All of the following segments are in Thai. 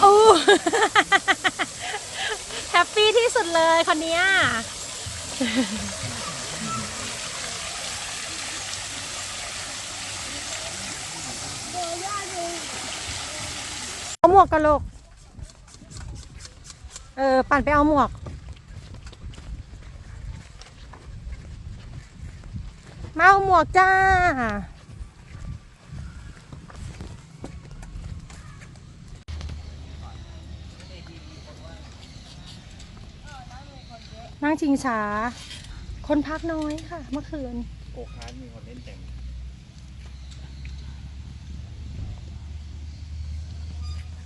โอ้แฮปปี้ที่สุดเลยคนนี้เอาหมวกกันลูก เออ ปั่นไปเอาหมวก มา เอาหมวกจ้า นั่งชิงช้า คนพักน้อยค่ะ เมื่อคืน โกคาร์ทมีคนเล่นเต็ม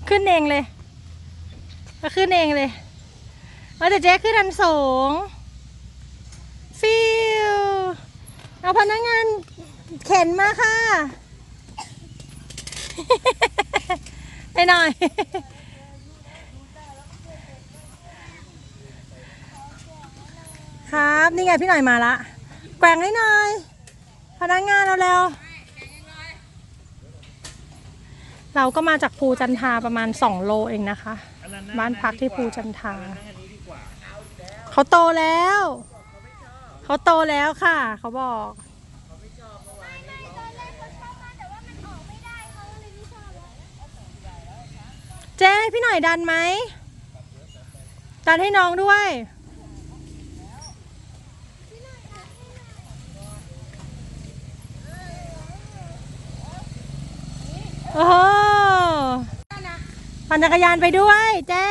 ขึ้นเองเลยก็ขึ้นเองเลยเอาแต่เจ๊ขึ้นอันสูงฟิว เอาพนักงานเข็นมาค่ะ ไปหน่อย ครับนี่ไงพี่หน่อยมาละแกว่งให้หน่อย พนักงานเราเร็วเราก็มาจากภูจันทาประมาณ 2 โลเองนะคะ บ้านพักที่ภูจันทาเขาโตแล้ว เขาโตแล้วค่ะ เขาบอกเจ๊พี่หน่อยดันไหมดันให้น้องด้วยโอ้โหปั่นจักรยานไปด้วยเจ๊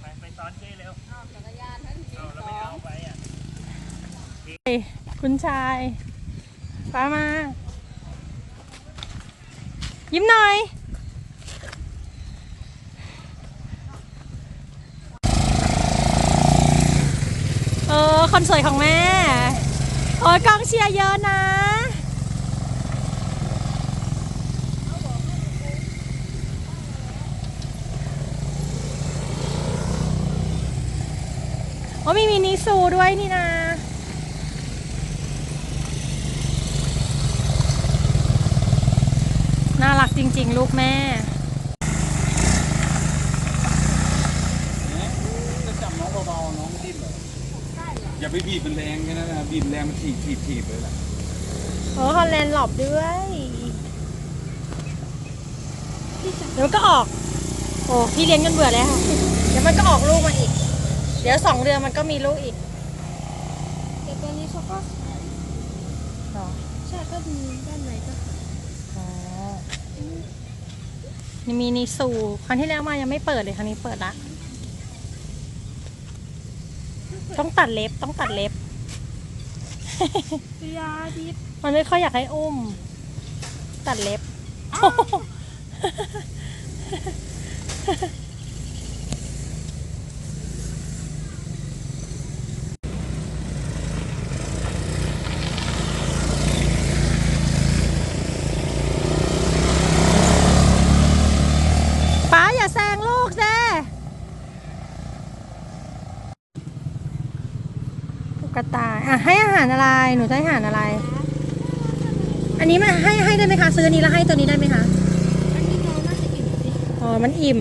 ไปไปซ้อนเจ้เร็วเอาจักรยานทั้งทีเราไม่เอาไปอะ คุณชายป้ามา ยิ้มหน่อย เออ คนสวยของแม่ โอ้ยกองเชียร์เยอะนะ โอ้มีมินิซูด้วยนี่นะ น่า รักจริง ๆ ลูกแม่จะจับน้องเบาๆน้องดิ้นเหรออย่าไปบีบมันแรงแค่นั้นนะบีบแรงมันถีบถีบถีบเลยล่ะโอ้ฮอลแลนด์หลบด้วยเดี๋ยวมันก็ออก โอ้พี่เลี้ยงจนเบื่อแล้ว เดี๋ยวมันก็ออกลูกมาอีก เดี๋ยวสองเดือนมันก็มีลูกอีกแต่ตัวนี้เขาก็หรอใช่ก็มีด้านในก็ อ๋อนี่ มีนิสูครั้งที่แล้วมายังไม่เปิดเลยครั้งนี้เปิดละ ต้องตัดเล็บต้องตัดเล็บยาดิบมันไม่ค่อยอยากให้อุ้ม ตัดเล็บ ป้าอย่าแซงลูกเด้ตุ๊กตาอะให้อาหารอะไร หนูจะให้อาหารอะไร อันนี้มาให้ให้ได้ไหมคะ ซื้ออันนี้แล้วให้ตัวนี้ได้ไหมคะ อันนี้น้องน่าจะอิ่มดิอ๋อ มันอิ่ม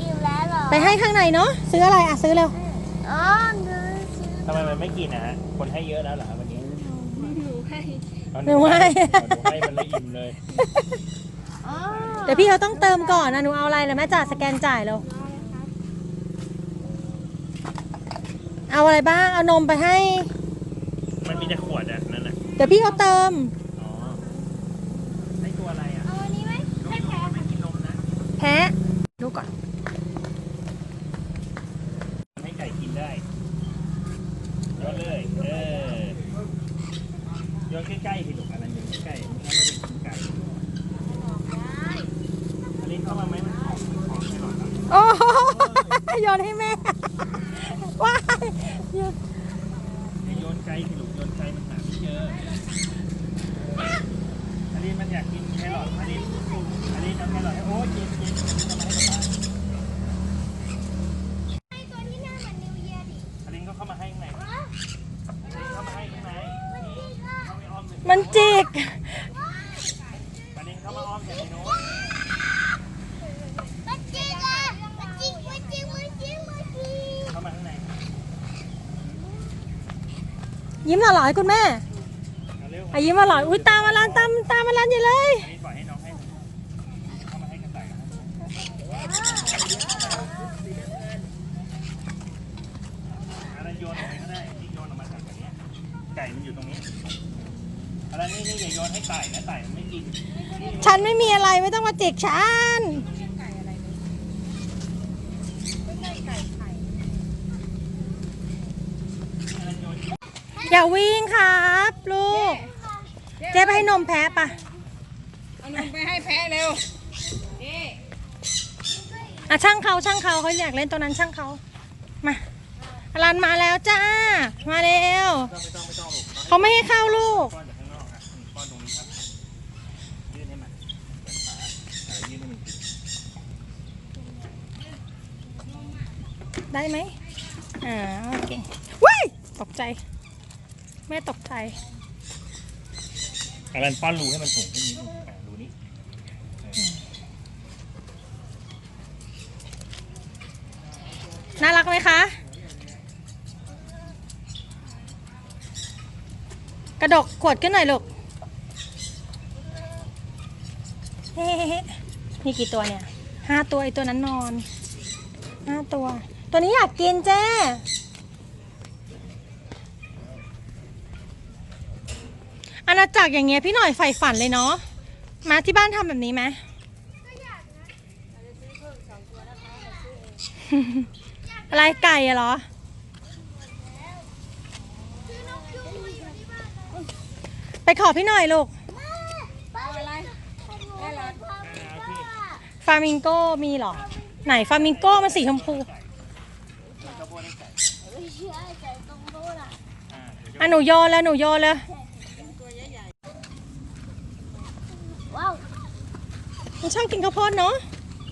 อิ่มแล้วเหรอไปให้ข้างในเนาะ ซื้ออะไรอะซื้อเร็ว อ๋อหนูซื้อทำไมมันไม่กินนะฮะ คนให้เยอะแล้วเหรอวันนี้หนูให้เอาหนูให้เอาหนูให้มันเลยอิ่มเลย อ๋อเดี๋ยวพี่เขาต้องเติมก่อนนะ หนูเอาอะไรเลยแม่จ่าสแกนจ่ายเร็ว เอาอะไรบ้าง เอานมไปให้ มันมีแต่ขวดอะนั่นน่ะเดี๋ยวพี่เขาเติม อ๋อให้ตัวอะไรอะเอาอันนี้ไหมให้แพ้ไม่กินนมนะแพ้ดูก่อน ให้ไก่กินได้โยนเลยเออโยนใกล้ๆสิลูกอันนั้นโยนใกล้ๆไม่งั้นมันจะกินไก่อันนี้เข้ามาไหมมันของของไม่หรอกครับโอ้โหโยนให้แม่ว้าย ให้โยนไกลสิลูกโยนไกลมันหาไม่เจออันนี้มันอยากกินแครอทอันนี้อันนี้ทำแครอทให้โอ้ยกินกินทำไมให้กับบ้าน ให้ตัวที่หน้าเหมือนนิวเยียร์ดิ อ มันจิก ประเด็นเขามาอ้อมจากไอ้โน้น มันจริงอะมันจริงมันจริงมันจริงมันจริง เข้ามาข้างใน ยิ้มหล่ อๆให้คุณแม่เอาเร็วอะยิ้มหล่อๆอุ้ยตามมาลันตามตามมาลันอยู่เลยอันนี้ปล่อยให้น้องให้เข้ามาให้กระต่ายนะอะไรโยนออกไปก็ได้ที่โยนออกมาจากแบบเนี้ยไก่มันอยู่ตรงนี้อะไรนี่นี่อย่าโยนให้ไก่นะไก่มันไม่กินนี่ฉันไม่มีอะไรไม่ต้องมาจิกฉัน อะไรโยน อย่าวิ่งครับ ลูก เจ๊ไปให้นมแพ้ปะเอานมไปให้แพ้เร็วนี่อะช่างเขาช่างเขาเขาอยากเล่นตัวนั้นช่างเขามาอลันมาแล้วจ้า มาเร็วไม่ต้องไม่ต้องลูกเขาไม่ให้เข้าลูกป้อนจากข้างนอกอะอืมป้อนตรงนี้ครับยื่นให้มันเปิดฝาอ่ายื่นให้มันกินได้ไหมอ่าโอเคว้ายตกใจ แม่ตกใจอารันป้อนรูให้มันสูงขึ้นนิดนึงอ่ารูนี้น่ารักไหมคะ กระดกขวดขึ้นหน่อยลูกเฮ้ๆมีกี่ตัวเนี่ยห้าตัวไอตัวนั้นนอนห้าตัว ตัวนี้อยากกินเจ้อา ณาจักรอย่างเงี้ยพี่หน่อยใฝ่ฝันเลยเนาะมาที่บ้านทำแบบนี้ไหมอะไรไก่อะเหรอ ไปขอพี่หน่อยลูกฟามิงโก้มีเหรอ ไหนฟามิงโก้มันสีชมพูอะหนูโยนแล้วหนูโยนเลยว้าว มันชอบกินข้าวโพดเนาะ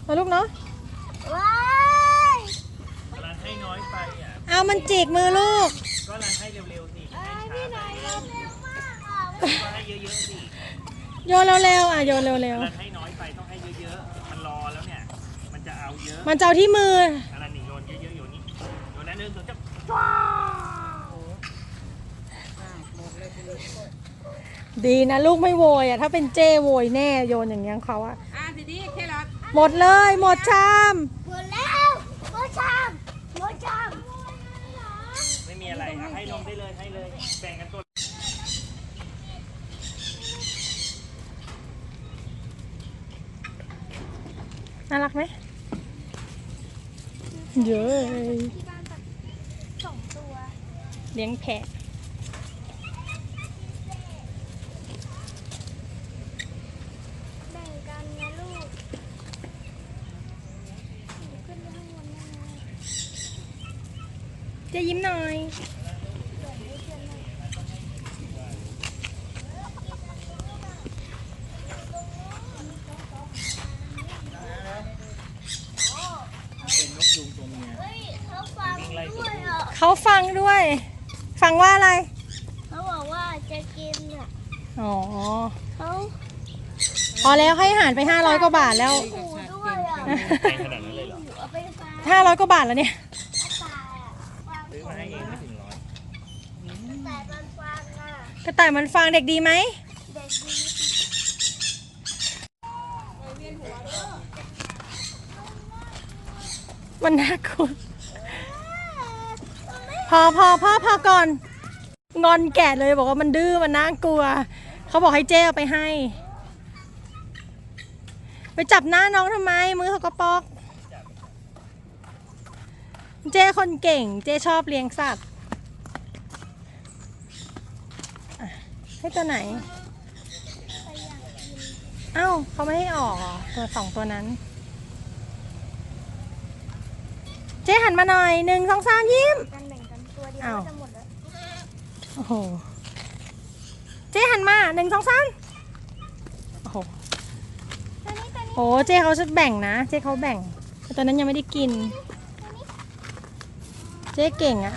เอาลูกเนาะว้ายอารันให้น้อยไปอะ เอามันจิกมือลูก ก็รันให้เร็วๆสิให้ช้าพี่ไปนายเร็วมากอะก็ให้เยอะๆสิโยนเร็วๆอะโยนเร็วอารันให้น้อยไปต้องให้เยอะๆ มันรอแล้วเนี่ย มันจะเอาเยอะๆ มันจะเอาที่มืออารันนี่โยนเยอะๆโยนนี่โยนนั้นหนึงสองจับดี นะลูกไม่โวยอะ ถ้าเป็นเจ้โวยแน่โยนอย่างเงี้ยเขาอะอะทีนี้แค่รอทหมดเลย หมดชาม หมดแล้วหมดชามหมดชามไม่มีอะไรอะให้นมได้เลยให้เลยแบ่งกันตัวน่ารักไหมเยอะที่บ้านแบบสองตัวเลี้ยงแพะ แบ่งกันนะลูกขึ้นไปข้างบนได้ไหม เจะยิ้มหน่อยแบ่งให้เพื่อนหน่อยเป็นนกยูงตัวเมียเฮ้ยเขาฟังด้วยอะเขาฟังด้วย ฟังว่าอะไร เขาบอกว่าจะกินอะ อ๋อเขาพอแล้วให้อาหารไป500กว่าบาทแล้วขู่ด้วยอะ แพงขนาดนั้นเลยเหรอเอาไปฟ้า500กว่าบาทแล้วเนี่ย ตายอะวาง ซื้อมาให้เองไม่ถึงร้อย แต่มันฟังอะ กระต่ายมันฟังเด็กดีไหมมันน่ากลัวพอพอพ่อพอก่อน งอนแกะเลยบอกว่ามันดื้อมันน่ากลัว เขาบอกให้เจ้เอาไปให้ ไปจับหน้าน้องทำไม มือเขาก็ปอก เจ้คนเก่ง เจ้ชอบเลี้ยงสัตว์อะ ให้ตัวไหน เอ้าเขาไม่ให้ออกเหรอตัวสองตัวนั้น เจ๊หันมาหน่อยหนึ่งสองสามยิ้ม กันแบ่งกันตัวเดียวอ้าวก็จะหมดแล้วโอ้โห เจ๊หันมาหนึ่งสองสามโอ้โหตัวนี้ตัวนี้โอ้เจ๊เขาจะแบ่งนะ เจ๊เขาแบ่งแต่ตอนนั้นยังไม่ได้กิน เจ๊เก่งอะ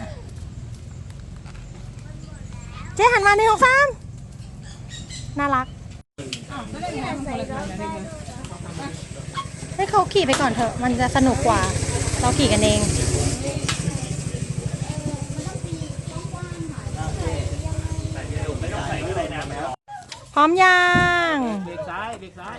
เจ๊หันมาหนึ่งสองสาม น่ารักให้เขาขี่ไปก่อนเถอะ มันจะสนุกกว่า เราขี่กันเองพร้อมยังเบรกซ้ายเบรกซ้าย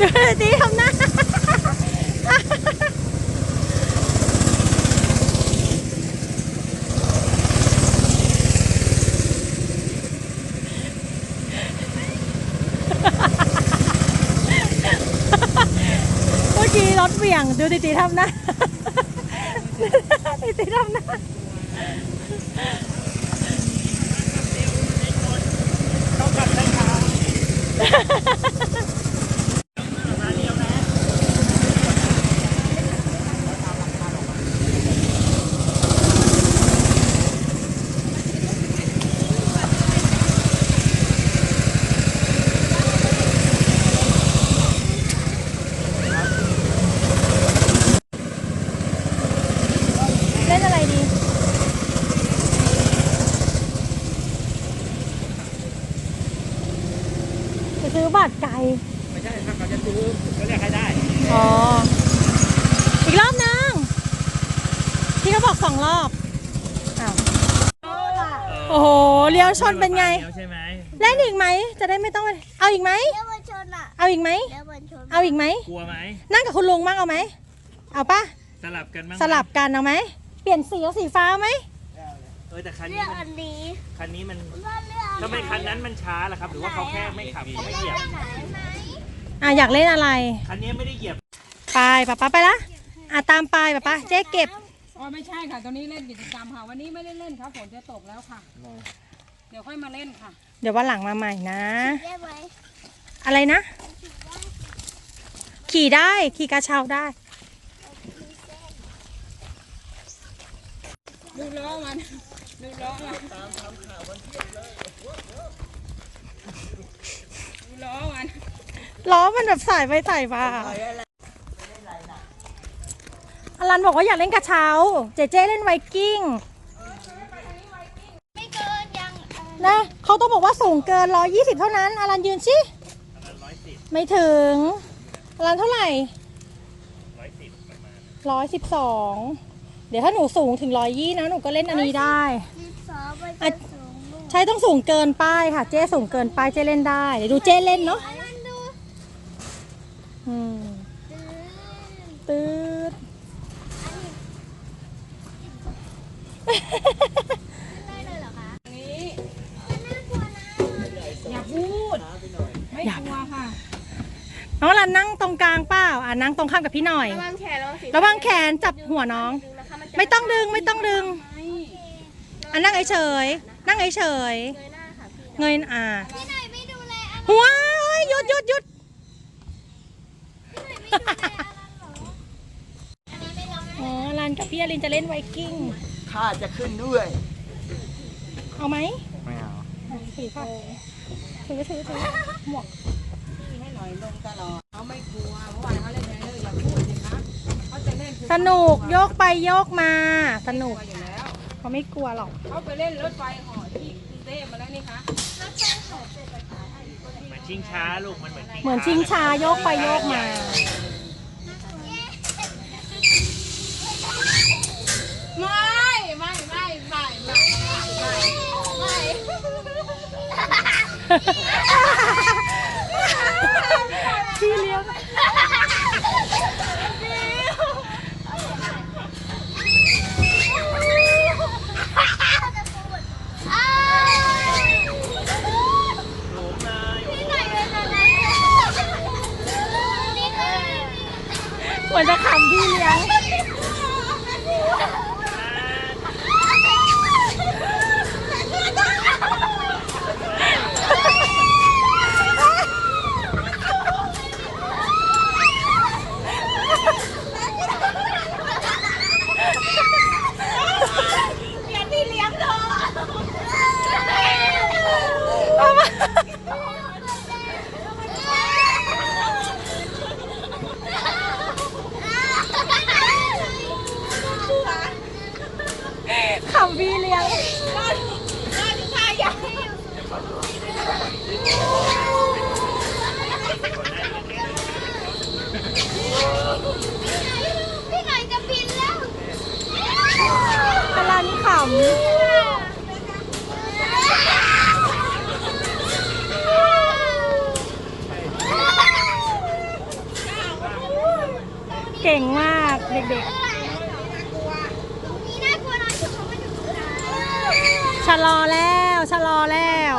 ดูสิทำหน้าเมื่อกี้รถเหวี่ยง ดูติติทำหน้าติติทำหน้าต้องกลับได้ครับมาเดียวนะ เล่นอะไรดี จะซื้อบัตรไก่ ไม่ใช่ถ้าเขาจะซื้อก็เรียกให้ได้ อ๋อ อีกรอบนึงที่เขาบอกสองรอบอ้าวโอ้โห เลี้ยว ชนเป็นไง ใช่ไหมเล่นอีกไหม จะได้ไม่ต้อง เอาอีกไหมเลี้ยวชนอะเอาอีกไหมเลี้ยวชนเอาอีกไหม กลัวไหมนั่งกับคุณลุงมั่งเอาไหม เอาปะสลับกันบ้างไหมสลับกันเอาไหม เปลี่ยนสีเอาสีฟ้าไหม เออแต่คันเลืนี้อกมัอันนี้คันนี้มันว่าเลือกทำไมคันนั้นมันช้าล่ะครับ หรือว่าเขาแค่ไม่ขับไม่เหยียบ อะอยากเล่นอะไร คันนี้ไม่ได้เหยียบ ไปป๊าป๊าไปละ อะตามไปป๊าป๊าเจ๊เก็บ อ๋อไม่ใช่ค่ะตอนนี้เล่นกิจกรรมค่ะ วันนี้ไม่ได้เล่นครับฝนจะตกแล้วค่ะ เดี๋ยวค่อยมาเล่นค่ะ เดี๋ยววันหลังมาใหม่นะ ได้ไหมอะไรนะ ขี่ได้ขี่กระเช้าได้ ดูล้อมัน ดูล้อมันดูล้อมันล้อมันแบบสายไปสายมาอลันบอกว่าอยากเล่นกระเช้า เจเจเล่นไวกิ้ง นะเขาต้องบอกว่าสูงเกิน 120 เท่านั้นอลันยืนสิอันนั้นร้อยสิบไม่ถึงอลันเท่าไหร่ร้อยสิบประมาณ112เดี๋ยวถ้าหนูสูงถึง120นะหนูก็เล่นอันนี้ได้สิบสองมันอะจะสูงลูกใช่ต้องสูงเกินป้ายค่ะ เจ๊สูงเกินป้ายเจ๊เล่นได้เดี๋ยวดูเจ๊เล่นเนาะอันนั้นดูอืมตื้อตืด ได้เลยเหรอคะ นี้ น่ากลัวนะ อย่าพูด ไม่กลัวค่ะน้องอลันนั่งตรงกลางเปล่าอะนั่งตรงข้ามกับพี่หน่อย ระวังแขนระวังศีรษะระวังแขนจับหัวน้อง ดึงนะคะมันจะไม่ต้องดึงไม่ต้องดึง ไม่อะนั่งเฉยๆนั่งเฉยเงยหน้าค่ะพี่ๆเงยอ่าพี่หน่อยไม่ดูแลอะไรหัวเอ้ยหยุดหยุดหยุดพี่หน่อยไม่ดูแลอะไรเหรออันนี้ไม่ร้องนะอ๋ออลันกับพี่อลินจะเล่นไวกิ้ง ข้าจะขึ้นด้วย เอาไหมไม่เอาถือค่ะถือถือถือ หมวกให้หน่อยลงตลอดเขาไม่กลัวเมื่อวานเขาเล่นไงอย่าพูดสิคะเขาจะเล่นคือสนุกโยกไปโยกมา สนุกอยู่แล้วเขาไม่กลัวหรอกเขาไปเล่นรถไฟเหอที่กรุงเทพมาแล้วนี่คะเหมือนชิงช้าลูกมันเหมือนเหมือนชิงช้าโยกไปโยกมา ไม่ไม่ไม่ไม่ไม่ไม่พี่เลี้ยง หลุมเลย เหมือนจะขำพี่เลี้ยง ขำพี่เลี้ยงพี่หน่อยจะบินแล้วกำลังขำเก่งมากเด็กนี่น่ากลัวนะถึงเขาไม่ถึงนะ ๆ ชะลอแล้วชะลอแล้ว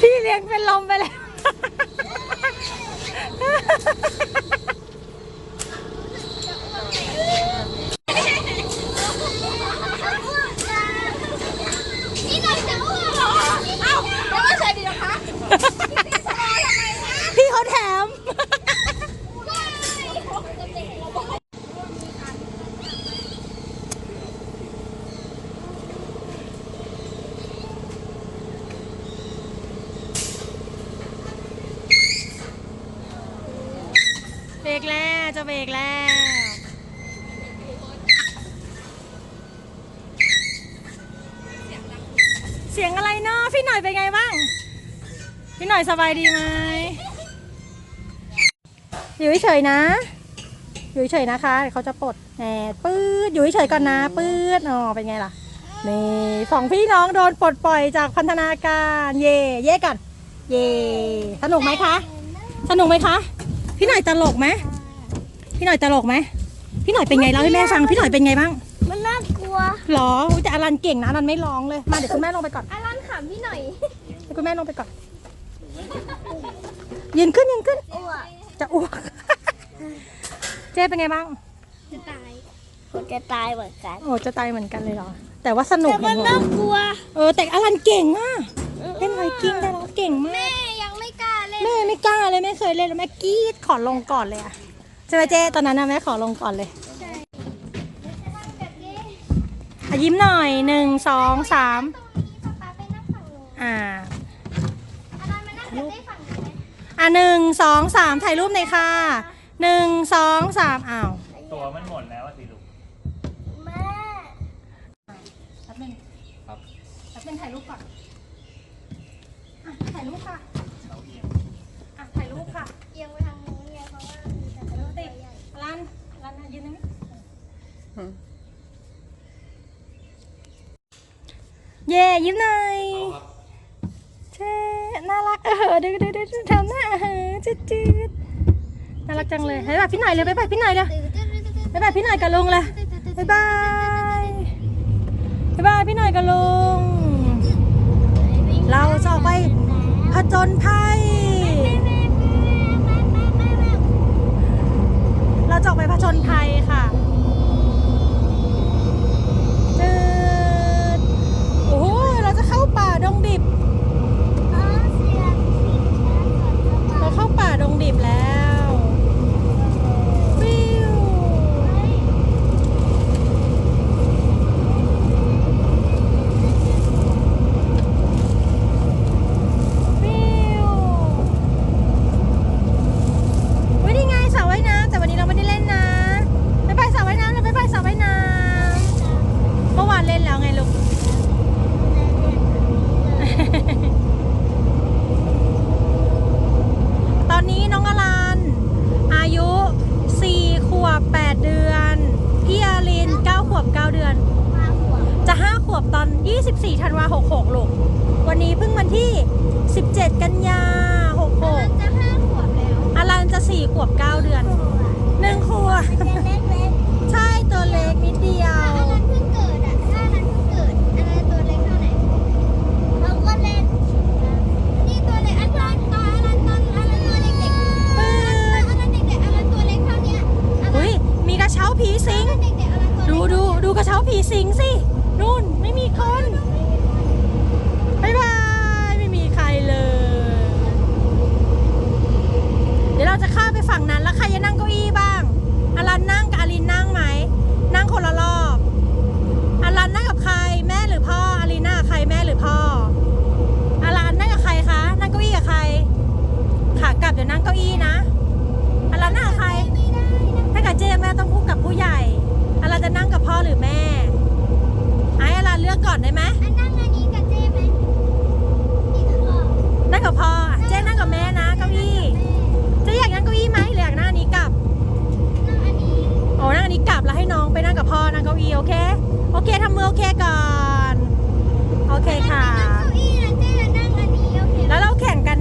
พี่เลี้ยงเป็นลมไปแล้ว นี่หน่อยจะอ้วกเหรอเอ้าแล้วก็ใส่ดีนะคะ พี่เขาแถม เบรกแล้วจะเบรกแล้ว เสียงอะไรเนาะพี่หน่อยเป็นไงบ้าง พี่หน่อย สบายดีไหมอยู่เฉยๆนะ อยู่เฉยๆนะคะเดี๋ยวเขาจะปลดแหมปื๊ดอยู่เฉยๆก่อนนะปื๊ดอ๋อเป็นไงล่ะนี่สองพี่น้องโดนปลดปล่อยจากพันธนาการเย่เย่ก่อนเย่สนุกไหมคะ สนุกไหมคะ พี่หน่อยตลกไหมพี่หน่อยตลกไหมพี่หน่อยเป็นไงเล่าให้แม่ฟังพี่หน่อยเป็นไงบ้างมันน่ากลัวหรออุ๊ยแต่อลันเก่งนะอลันไม่ร้องเลยมาเดี๋ยวคุณแม่ลงไปก่อนอารันขำพี่หน่อยเดี๋ยวคุณแม่ลงไปก่อน ยืนขึ้นยืนขึ้น อ้วกจะอ้วก เจ๊เป็นไงบ้าง จะตายผมจะตายเหมือนกัน โอ้จะตายเหมือนกันเลยเหรอ แต่ว่าสนุกแต่มันเห็นน่าว่ากลัวเออแต่อลันเก่งอะเล่นไวกิ้งได้แล้วเก่งมาก แม่ยังไม่กล้าเล่นแม่ไม่กล้าเลยไม่เคยเล่นแล้วแม่กรี๊ดขอลงก่อนเลยอะใช่ไหมเจ๊ตอนนั้นนะแม่ขอลงก่อนเลยอะยิ้มหน่อยหนึ่งสองสามป๊าไปนั่งฝั่งนู้นอ่า อารันมานั่งได้ฝั่งนี้ไหม อะหนึ่งสองสามถ่ายรูปหน่อยค่ะหนึ่งสองสามอ้าวตัวมันหมดแล้วอะสิลูกแม่แป๊บนึงครับแป๊บนึงถ่ายรูปก่อนอะถ่ายรูปค่ะเราเอียงอะถ่ายรูปค่ะเอียงไปทางนู้นไงเพราะว่ามีแต่ตัวใหญ่รันรันอะยืนตรงนี้เย่ยิ้มหน่อย เช่น่ารักเออดูดูดูดูทำหน้าเออจืดจืดน่ารักจังเลยไปแบบพี่หน่อยเลยไปแบบพี่หน่อยเลยไปไปพี่หน่อยกับลุงเลยบ๊ายบายบ๊ายบายพี่หน่อยกับลุงเราจะออกไปผจญภัย เราจะออกไปผจญภัยค่ะจืดโอ้โห เราจะเข้าป่าดงดิบ เราเข้าป่าดงดิบแล้วฟิว 66 ลูก วันนี้เพิ่งวันที่ 17 กันยามันจะห้าขวบแล้ว66อารันจะ 4 ขวบ 9 เดือนหนึ่งขวบ มันจะเล็กเล็กใช่ตัวเล็กนิดเดียวถ้าอันนั้นเพิ่งเกิดอะถ้าอันนั้นเพิ่งเกิดอันนั้นตัวเล็กเท่าไหร่เราก็เล่นนี่ตัวเล็กอันนั้นตอนอันนั้นตอนอันนั้นตัวเด็กๆปืนอันนั้นเด็กๆอันนั้นตัวเล็กเท่าเนี้ยอันนั้นอุ้ยมีกระเช้าผีสิง อันนั้นเด็กๆอันนั้นตัวเล็กดูดูดูกระเช้าผีสิงสิ นู่นไม่มีคนบายบายไม่มีใครเลย เดี๋ยวเราจะข้ามไปฝั่งนั้นแล้วใครจะนั่งเก้าอี้บ้างอารันนั่งกับอารินนั่งไหม นั่งคนละรอบอารันนั่งกับใครแม่หรือพ่ออารินนั่งกับใครแม่หรือพ่ออารันนั่งกับใครคะนั่งเก้าอี้กับใครขากลับเดี๋ยวนั่งเก้าอี้นะอารันนั่งกับใครไม่ได้นะถ้ากับเจแม่ต้องพูดกับผู้ใหญ่อารันจะนั่งกับพ่อหรือแม่ ไอ้อารันเลือกก่อนได้ไหมอันนั่งอันนี้กับเจ้ไหมนี่คือพ่อนั่งกับพ่ออะเจนั่งกับแม่นะเก้าอี้เจอยากนั่งเก้าอี้ไหมหรืออยากนั่งอันนี้กลับนั่งอันนี้โอ้นั่งอันนี้กลับแล้วให้น้องไปนั่งกับพ่อนั่งเก้าอี้โอเค โอเคทำมือโอเคก่อน โอเคค่ะนั่งเก้าอี้นะเจ้จะนั่งอันนี้โอเคแล้วเราแข่งกัน